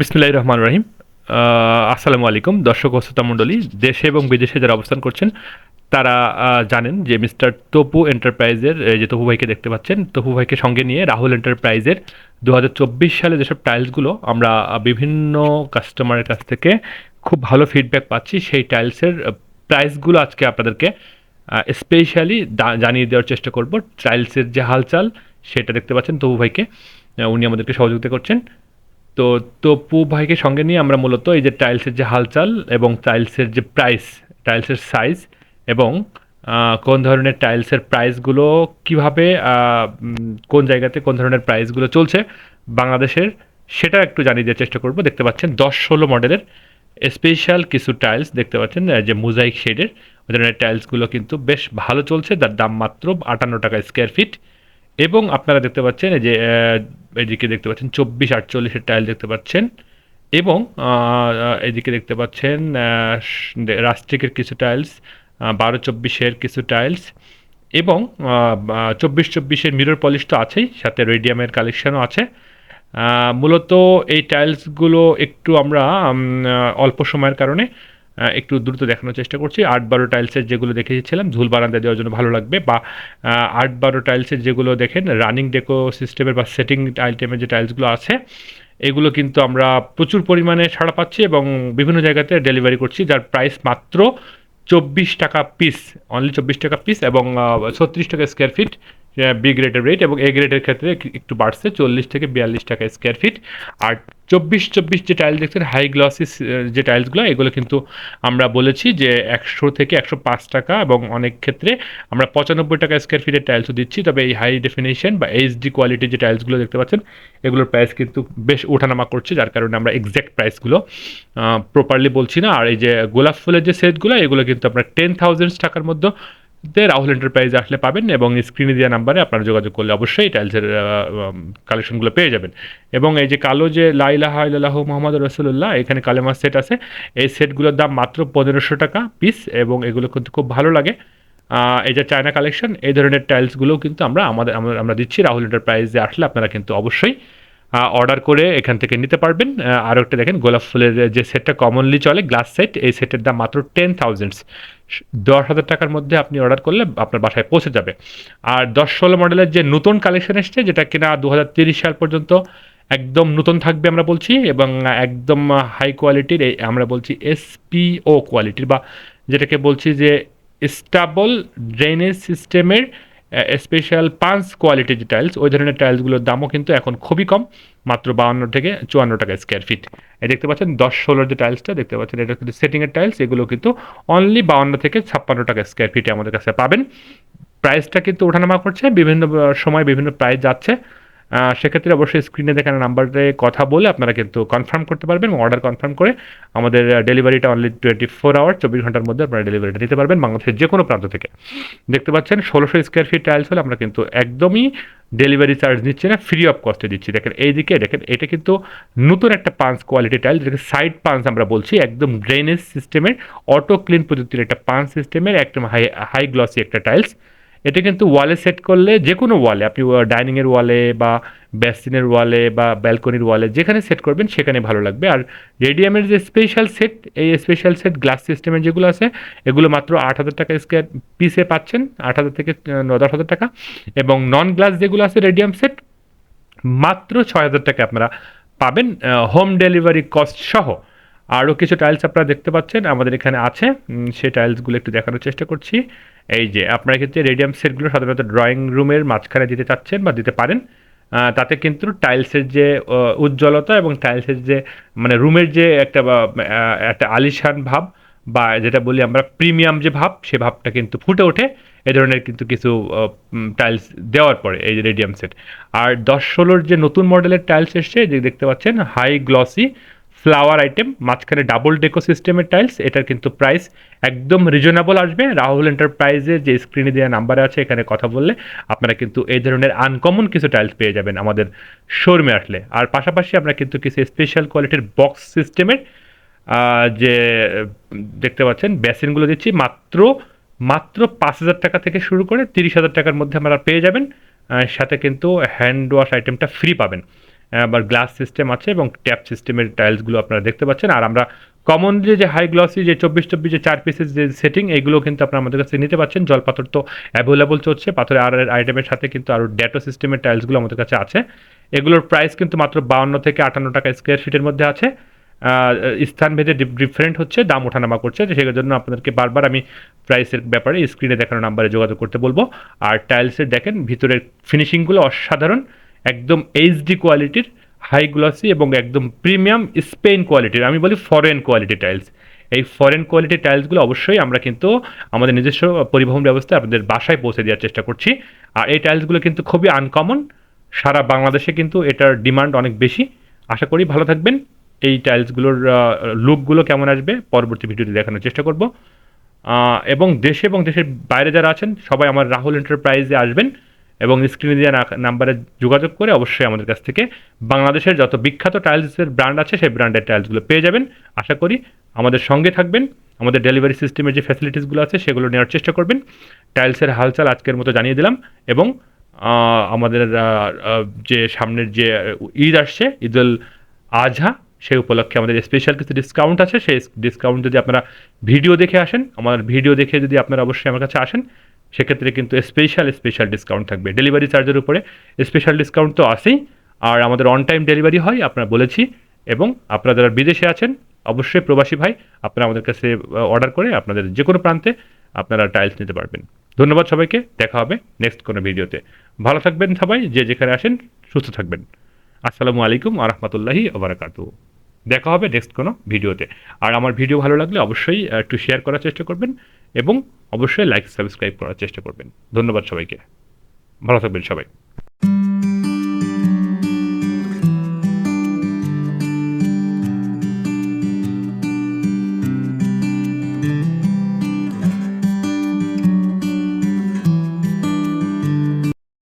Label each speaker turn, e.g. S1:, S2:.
S1: বিসমিল্লাহির রহমান রহিম। আসসালামু আলাইকুম, দর্শক ও শ্রোতা মণ্ডলী, দেশে এবং বিদেশে যারা অবস্থান করছেন, তারা জানেন যে মিস্টার তপু এন্টারপ্রাইজের যে তপু ভাইকে দেখতে পাচ্ছেন, তপু ভাইকে সঙ্গে নিয়ে রাহুল এন্টারপ্রাইজের দু হাজার চব্বিশ সালে যেসব টাইলসগুলো আমরা বিভিন্ন কাস্টমারের কাছ থেকে খুব ভালো ফিডব্যাক পাচ্ছি, সেই টাইলসের প্রাইসগুলো আজকে আপনাদেরকে স্পেশালি জানিয়ে দেওয়ার চেষ্টা করব। টাইলসের যে হালচাল, সেটা দেখতে পাচ্ছেন তপু ভাইকে উনি আমাদেরকে সহযোগিতা করছেন। তো তপু ভাইকে সঙ্গে নিয়ে আমরা মূলত এই যে টাইলসের যে হালচাল এবং টাইলসের যে প্রাইস, টাইলসের সাইজ এবং কোন ধরনের টাইলসের প্রাইসগুলো কীভাবে কোন জায়গাতে কোন ধরনের প্রাইসগুলো চলছে বাংলাদেশের, সেটা একটু জানিয়ে দেওয়ার চেষ্টা করব। দেখতে পাচ্ছেন দশ ষোলো মডেলের স্পেশাল কিছু টাইলস দেখতে পাচ্ছেন যে মোজাইক শেডের ওই ধরনের টাইলসগুলো কিন্তু বেশ ভালো চলছে, তার দাম মাত্র আটান্ন টাকা স্কোয়ার ফিট এবং আপনারা দেখতে পাচ্ছেন এই যে এদিকে দেখতে পাচ্ছেন চব্বিশ আটচল্লিশের টাইল দেখতে পাচ্ছেন এবং এদিকে দেখতে পাচ্ছেন রাস্ট্রিকের কিছু টাইলস বারো চব্বিশের কিছু টাইলস এবং চব্বিশ চব্বিশের মিরর পলিশ তো আছেই, সাথে রেডিয়ামের কালেকশনও আছে। মূলত এই টাইলসগুলো একটু আমরা অল্প সময়ের কারণে একটু দ্রুত দেখানোর চেষ্টা করছি। আট বারো টাইলসের যেগুলো দেখেছিলাম ঝুল বারান্দা দেওয়ার জন্য ভালো লাগবে বা আট বারো টাইলসের যেগুলো দেখেন রানিং ডেকো সিস্টেমের বা সেটিং আইটেমের যে টাইলসগুলো আছে, এগুলো কিন্তু আমরা প্রচুর পরিমাণে ছাড়া পাচ্ছি এবং বিভিন্ন জায়গাতে ডেলিভারি করছি, যার প্রাইস মাত্র চব্বিশ টাকা পিস অনলি চব্বিশ টাকা পিস এবং ছত্রিশ টাকা স্কোয়ার ফিট বি গ্রেডের রেট এবং এ গ্রেডের ক্ষেত্রে একটু- বাড়ছে, চল্লিশ থেকে বিয়াল্লিশ টাকা স্কোয়ার ফিট আর চব্বিশ চব্বিশ যে টাইল দেখছেন হাই গ্লসিস যে টাইলসগুলো এগুলো কিন্তু আমরা বলেছি যে একশো থেকে একশো পাঁচ টাকা এবং অনেক ক্ষেত্রে আমরা পঁচানব্বই টাকা স্কোয়ার ফিটের টাইলসও দিচ্ছি। তবে এই হাই ডেফিনেশন বা এইচডি কোয়ালিটির যে টাইলসগুলো দেখতে পাচ্ছেন, এগুলোর প্রাইস কিন্তু বেশ ওঠানামা করছে, যার কারণে আমরা এক্স্যাক্ট প্রাইসগুলো প্রপারলি বলছি না। আর এই যে গোলাপ ফুলের যে সেটগুলো এগুলো কিন্তু আপনার টেন থাউজেন্ড টাকার মধ্যে তে রাহুল এন্টারপ্রাইজ আসলে পাবেন এবং স্ক্রিনে দেওয়া নাম্বারে আপনারা যোগাযোগ করলে অবশ্যই টাইলসের কালেকশনগুলো পেয়ে যাবেন। এবং এই যে কালো যে লাইলাহ ইলাহ মোহাম্মদ রসুল্লাহ এখানে কালেমার সেট আছে। এই সেটগুলোর দাম মাত্র পনেরোশো টাকা পিস এবং এগুলো কিন্তু খুব ভালো লাগে। এই যে চায়না কালেকশন এই ধরনের টাইলসগুলোও কিন্তু আমরা আমাদের, আমরা দিচ্ছি। রাহুল এন্টারপ্রাইজে আসলে আপনারা কিন্তু অবশ্যই অর্ডার করে এখান থেকে নিতে পারবেন। আরও একটা দেখেন, গোলাপ ফুলের যে সেটটা কমনলি চলে গ্লাস সেট এই সেটের দাম মাত্র টেন থাউজেন্ডস দশ হাজার টাকার মধ্যে আপনি অর্ডার করলে আপনার বাসায় পৌঁছে যাবে। আর দশ ষোলো মডেলের যে নতুন কালেকশন এসছে, যেটা কিনা দু সাল পর্যন্ত একদম নতুন থাকবে আমরা বলছি, এবং একদম হাই কোয়ালিটির আমরা বলছি এসপিও কোয়ালিটির বা যেটাকে বলছি যে স্টাবল ড্রেনেজ সিস্টেমের স্পেশাল পাঁচ কোয়ালিটির যে টাইলস ওই ধরনের টাইলসগুলোর দামও কিন্তু এখন খুবই কম, মাত্র বাউন্ন থেকে চুয়ান্ন টাকা স্কোয়ার ফিট এই দেখতে পাচ্ছেন, দশ ষোলোর যে টাইলসটা দেখতে পাচ্ছেন, এটা কিন্তু সেটিংয়ের টাইলস এগুলো কিন্তু অনলি বাউন্ন থেকে ছাপ্পান্ন টাকা স্কোয়ার ফিটে আমাদের কাছে পাবেন। প্রাইসটা কিন্তু ওঠানামা করছে, বিভিন্ন, সময় বিভিন্ন প্রাইস যাচ্ছে। সেক্ষেত্রে অবশ্যই স্ক্রিনে দেখানো নাম্বারে কথা বলে আপনারা কিন্তু কনফার্ম করতে পারবেন এবং অর্ডার কনফার্ম করে আমাদের ডেলিভারিটা অনলি টোয়েন্টি ফোর আওয়ার চব্বিশ ঘণ্টার মধ্যে আপনারা ডেলিভারিটা নিতে পারবেন বাংলাদেশের যে কোনো প্রান্ত থেকে। দেখতে পাচ্ছেন, ষোলোশো স্কোয়ার ফিট টাইলস হলে আমরা কিন্তু একদমই ডেলিভারি চার্জ নিচ্ছি না ফ্রি অফ কস্টে দিচ্ছি। দেখেন, এইদিকে দেখেন, এটা কিন্তু নতুন একটা পাঞ্চ কোয়ালিটি টাইল যেটাকে সাইড পাঞ্চ আমরা বলছি, একদম ড্রেনেজ সিস্টেমের অটো ক্লিন প্রযুক্তির একটা পাঞ্চ সিস্টেমের একদম হাই হাই গ্লসি একটা টাইলস এটা কিন্তু ওয়ালে সেট করলে যে কোনো ওয়ালে আপনি ডাইনিংয়ের ওয়ালে বা বেসিনের ওয়ালে বা ব্যালকনির ওয়ালে যেখানে সেট করবেন সেখানে ভালো লাগবে। আর রেডিয়ামের যে স্পেশাল সেট এই স্পেশাল সেট গ্লাস সিস্টেমের যেগুলো আছে, এগুলো মাত্র আট হাজার টাকা স্কোয়ার পিসে পাচ্ছেন, আট হাজার থেকে ন, দশ হাজার টাকা। এবং নন গ্লাস যেগুলো আছে রেডিয়াম সেট মাত্র ছয় হাজার টাকা আপনারা পাবেন হোম ডেলিভারি কস্ট সহ। আরও কিছু টাইলস আপনারা দেখতে পাচ্ছেন, আমাদের এখানে আছে। সেই টাইলসগুলো একটু দেখানোর চেষ্টা করছি। এই যে আপনারা ক্ষেত্রে রেডিয়াম সেটগুলো সাধারণত ড্রয়িং রুমের মাঝখানে দিতে চাচ্ছেন বা দিতে পারেন। তাতে কিন্তু টাইলসের যে উজ্জ্বলতা এবং টাইলসের যে মানে রুমের যে একটা একটা আলিশান ভাব বা যেটা বলি আমরা প্রিমিয়াম যে ভাব, সে ভাবটা কিন্তু ফুটে ওঠে। এ ধরনের কিন্তু কিছু টাইলস দেওয়ার পরে এই যে রেডিয়াম সেট। আর দশ ষোলোর যে নতুন মডেলের টাইলস এসছে, যে দেখতে পাচ্ছেন, হাই গ্লসি ফ্লাওয়ার আইটেম মাঝখানে ডাবল ডেকো সিস্টেমের টাইলস এটার কিন্তু প্রাইস একদম রিজনেবল আসবে। রাহুল এন্টারপ্রাইজে যে স্ক্রিনে দেওয়া নাম্বারে আছে, এখানে কথা বললে আপনারা কিন্তু এই ধরনের আনকমন কিছু টাইলস পেয়ে যাবেন আমাদের শোরুমে আসলে। আর পাশাপাশি আমরা কিন্তু কিছু স্পেশাল কোয়ালিটির বক্স সিস্টেমের যে, দেখতে পাচ্ছেন বেসিনগুলো দিচ্ছি, মাত্র মাত্র পাঁচ হাজার টাকা থেকে শুরু করে তিরিশ হাজার টাকার মধ্যে আপনারা পেয়ে যাবেন। সাথে কিন্তু হ্যান্ড ওয়াশ আইটেমটা ফ্রি পাবেন। আবার গ্লাস সিস্টেম আছে এবং ট্যাপ সিস্টেমের টাইলসগুলো আপনারা দেখতে পাচ্ছেন। আর আমরা কমনলি যে হাই গ্লসি যে চব্বিশ চব্বিশ, যে চার পিসের যে সেটিং এগুলো কিন্তু আপনারা আমাদের কাছে নিতে পাচ্ছেন। জল পাথর তো অ্যাভেলেবল চলছে, পাথরের আর আইটেমের সাথে কিন্তু আরও ড্যাটো সিস্টেমের টাইলসগুলো আমাদের কাছে আছে। এগুলোর প্রাইস কিন্তু মাত্র বাউন্ন থেকে আটান্ন টাকা স্কোয়ার ফিটের মধ্যে আছে। স্থান ভেদে ডিফারেন্ট হচ্ছে, দাম ওঠানামা করছে সেই জন্য আপনাদেরকে বারবার আমি প্রাইসের ব্যাপারে স্ক্রিনে দেখানো নাম্বারে যোগাযোগ করতে বলব। আর টাইলসের দেখেন, ভিতরের ফিনিশিংগুলো অসাধারণ। একদম এইচডি কোয়ালিটির হাই গ্লসি এবং একদম প্রিমিয়াম স্পেন কোয়ালিটির আমি বলি ফরেন কোয়ালিটি টাইলস এই ফরেন কোয়ালিটি টাইলসগুলো অবশ্যই আমরা কিন্তু আমাদের নিজস্ব পরিবহন ব্যবস্থায় আপনাদের বাসায় পৌঁছে দেওয়ার চেষ্টা করছি। আর এই টাইলসগুলো কিন্তু খুবই আনকমন সারা বাংলাদেশে কিন্তু এটার ডিমান্ড অনেক বেশি। আশা করি ভালো থাকবেন। এই টাইলসগুলোর লুকগুলো কেমন আসবে পরবর্তী ভিডিওতে দেখানোর চেষ্টা করব। এবং দেশে এবং দেশের বাইরে যারা আছেন, সবাই আমার রাহুল এন্টারপ্রাইজে আসবেন। এবং স্ক্রিনে দেওয়া নাম্বারে যোগাযোগ করে অবশ্যই আমাদের কাছ থেকে বাংলাদেশের যত বিখ্যাত টাইলসের ব্র্যান্ড আছে, সেই ব্র্যান্ডের টাইলসগুলো পেয়ে যাবেন। আশা করি আমাদের সঙ্গে থাকবেন। আমাদের ডেলিভারি সিস্টেমের যে ফ্যাসিলিটিসগুলো আছে, সেগুলো নেওয়ার চেষ্টা করবেন। টাইলসের হালচাল আজকের মতো জানিয়ে দিলাম এবং আমাদের যে সামনের যে ঈদ আসছে ঈদুল আজহা সেই উপলক্ষে আমাদের স্পেশাল কিছু ডিসকাউন্ট আছে। সেই ডিসকাউন্ট যদি আপনারা ভিডিও দেখে আসেন, আমার ভিডিও দেখে যদি আপনারা অবশ্যই আমার কাছে আসেন সেক্ষেত্রে কিন্তু স্পেশাল স্পেশাল ডিসকাউন্ট থাকবে। ডেলিভারি চার্জের উপরে স্পেশাল ডিসকাউন্ট তো আসেই আর আমাদের অন টাইম ডেলিভারি হয়, আপনারা বলেছি। এবং আপনারা যারা বিদেশে আছেন, অবশ্যই প্রবাসী ভাই, আপনারা আমাদের কাছে অর্ডার করে আপনাদের যে কোনো প্রান্তে আপনারা টাইলস নিতে পারবেন। ধন্যবাদ সবাইকে, দেখা হবে নেক্সট কোনো ভিডিওতে ভালো থাকবেন সবাই, যে যেখানে আসেন, সুস্থ থাকবেন। আসসালামু আলাইকুম আ রহমতুল্লাহি ওবরাকাতু দেখা হবে নেক্সট কোনো ভিডিওতে। আর আমার ভিডিও ভালো লাগলে অবশ্যই একটু শেয়ার করার চেষ্টা করবেন এবং অবশ্যই লাইক সাবস্ক্রাইব করার চেষ্টা করবেন। ধন্যবাদ সবাইকে। ভালো থাকবেন সবাই।